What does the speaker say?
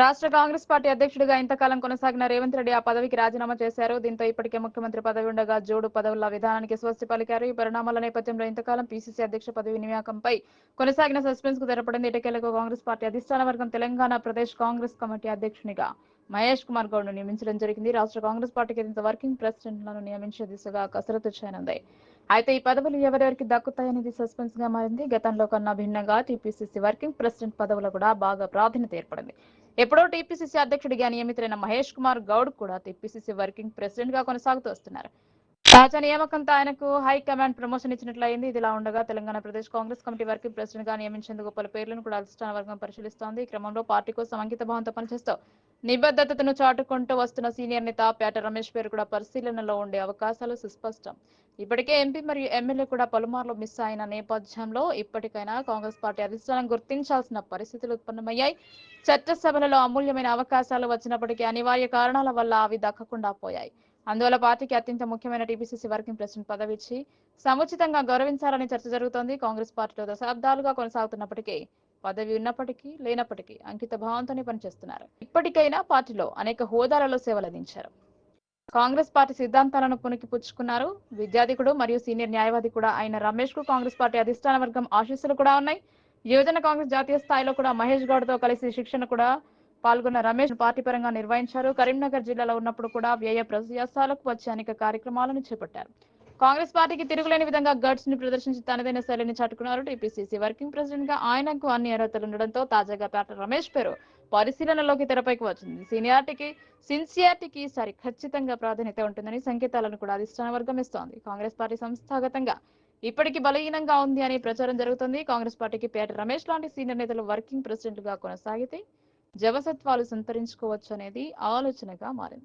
రాష్ట్ర కాంగ్రెస్ పార్టీ అధ్యక్షుడిగా ఇంతకాలం కొనసాగిన రేవంత్ రెడ్డి ఆ పదవికి రాజీనామా చేశారు. దీంతో ఇప్పటికే ముఖ్యమంత్రి పదవి ఉండగా జోడు పదవుల విధానానికి స్వస్తి పలికారు. ఈ పరిణామాల నేపథ్యంలో ఇంతకాలం పీసీసీ అధ్యక్ష పదవి వినియోగంపై కొనసాగిన సస్పెన్స్కు తెరపడింది ఇటకేలకు కాంగ్రెస్ పార్టీ అధిష్టాన వర్గం తెలంగాణ ప్రదేశ్ కాంగ్రెస్ కమిటీ అధ్యక్షునిగా మహేష్ కుమార్ గౌడ్ను నియమించడం జరిగింది. రాష్ట్ర కాంగ్రెస్ పార్టీకి ఇంత వర్కింగ్ ప్రెసిడెంట్లను నియమించే దిశగా కసరత్తు చేయనుంది. అయితే ఈ పదవులు ఎవరెవరికి దక్కుతాయనేది సస్పెన్స్గా మారింది. గతంలో కన్నా భిన్నంగా టీపీసీసీ వర్కింగ్ ప్రెసిడెంట్ పదవులు కూడా బాగా ప్రాధాన్యత ఏర్పడింది. ఎప్పుడో టీపీసీసీ అధ్యక్షుడిగా నియమితులైన మహేష్ కుమార్ గౌడ్ కూడా టీపీసీసీ వర్కింగ్ ప్రెసిడెంట్గా కొనసాగుతూ వస్తున్నారు. తాజా నియామకంతో ఆయనకు హైకమాండ్ ప్రమోషన్ ఇచ్చినట్లయింది. ఇదిలా ఉండగా తెలంగాణ ప్రదేశ్ కాంగ్రెస్ కమిటీ వర్కింగ్ ప్రెసిడెంట్గా నియమించేందుకు పలు పేర్లను కూడా అధిష్టాన వర్గం పరిశీలిస్తోంది. ఈ క్రమంలో పార్టీ కోసం అంకిత భావంతో పనిచేస్తూ నిబద్ధతను చాటుకుంటూ వస్తున్న సీనియర్ నేత పేట రమేష్ పేరు కూడా పరిశీలనలో ఉండే అవకాశాలు సుస్పష్టం. ఇప్పటికే ఎంపీ మరియు ఎమ్మెల్యే కూడా పలుమార్లు మిస్ అయిన నేపథ్యంలో ఇప్పటికైనా కాంగ్రెస్ పార్టీ అధిష్టానం గుర్తించాల్సిన పరిస్థితులు ఉత్పన్నమయ్యాయి. చట్టసభలలో అమూల్యమైన అవకాశాలు వచ్చినప్పటికీ అనివార్య కారణాల వల్ల అవి దక్కకుండా పోయాయి. అందువల్ల పార్టీకి అత్యంత ముఖ్యమైన టీపీసీసీ వర్కింగ్ ప్రెసిడెంట్ పదవి ఇచ్చి సముచితంగా గౌరవించాలని చర్చ జరుగుతోంది కాంగ్రెస్ పార్టీలో దశాబ్దాలుగా కొనసాగుతున్నప్పటికీ పదవి ఉన్నప్పటికీ లేనప్పటికీ అంకిత భావంతోనే పనిచేస్తున్నారు. ఇప్పటికైనా పార్టీలో అనేక హోదాలలో సేవలందించారు. కాంగ్రెస్ పార్టీ సిద్ధాంతాలను పునికి పుచ్చుకున్నారు విద్యాధికుడు మరియు సీనియర్ న్యాయవాది కూడా అయిన రమేష్కు కాంగ్రెస్ పార్టీ అధిష్టాన వర్గం ఆశీస్సులు కూడా ఉన్నాయి. యువజన కాంగ్రెస్ జాతీయ స్థాయిలో కూడా మహేష్ గౌడ్తో కలిసి శిక్షణ కూడా పాల్గొన్న రమేష్ పార్టీ పరంగా నిర్వహించారు. కరీంనగర్ జిల్లాలో ఉన్నప్పుడు కూడా వ్యయ ప్రయాసాలకు వచ్చే అనేక కార్యక్రమాలను చేపట్టారు. కాంగ్రెస్ పార్టీకి తిరుగులేని విధంగా గట్స్ని ప్రదర్శించి తనదైన శైలిని చాటుకున్నారు టీపీసీసీ వర్కింగ్ ప్రెసిడెంట్గా ఆయనకు అన్ని అర్హతలు ఉండడంతో తాజాగా పేట రమేష్ పేరు పరిశీలనలోకి తెరపైకి వచ్చింది. సీనియారిటీకి సిన్సియారిటీకి సరి ఖచ్చితంగా ప్రాధాన్యత ఉంటుందని సంకేతాలను కూడా అధిష్టాన వర్గం ఇస్తోంది. కాంగ్రెస్ పార్టీ సంస్థాగతంగా ఇప్పటికీ బలహీనంగా ఉంది అని ప్రచారం జరుగుతుంది. కాంగ్రెస్ పార్టీకి పేట రమేష్ లాంటి సీనియర్ నేతలు వర్కింగ్ ప్రెసిడెంట్గా కొనసాగితే జవసత్వాలు సంతరించుకోవచ్చు అనేది ఆలోచనగా మారింది.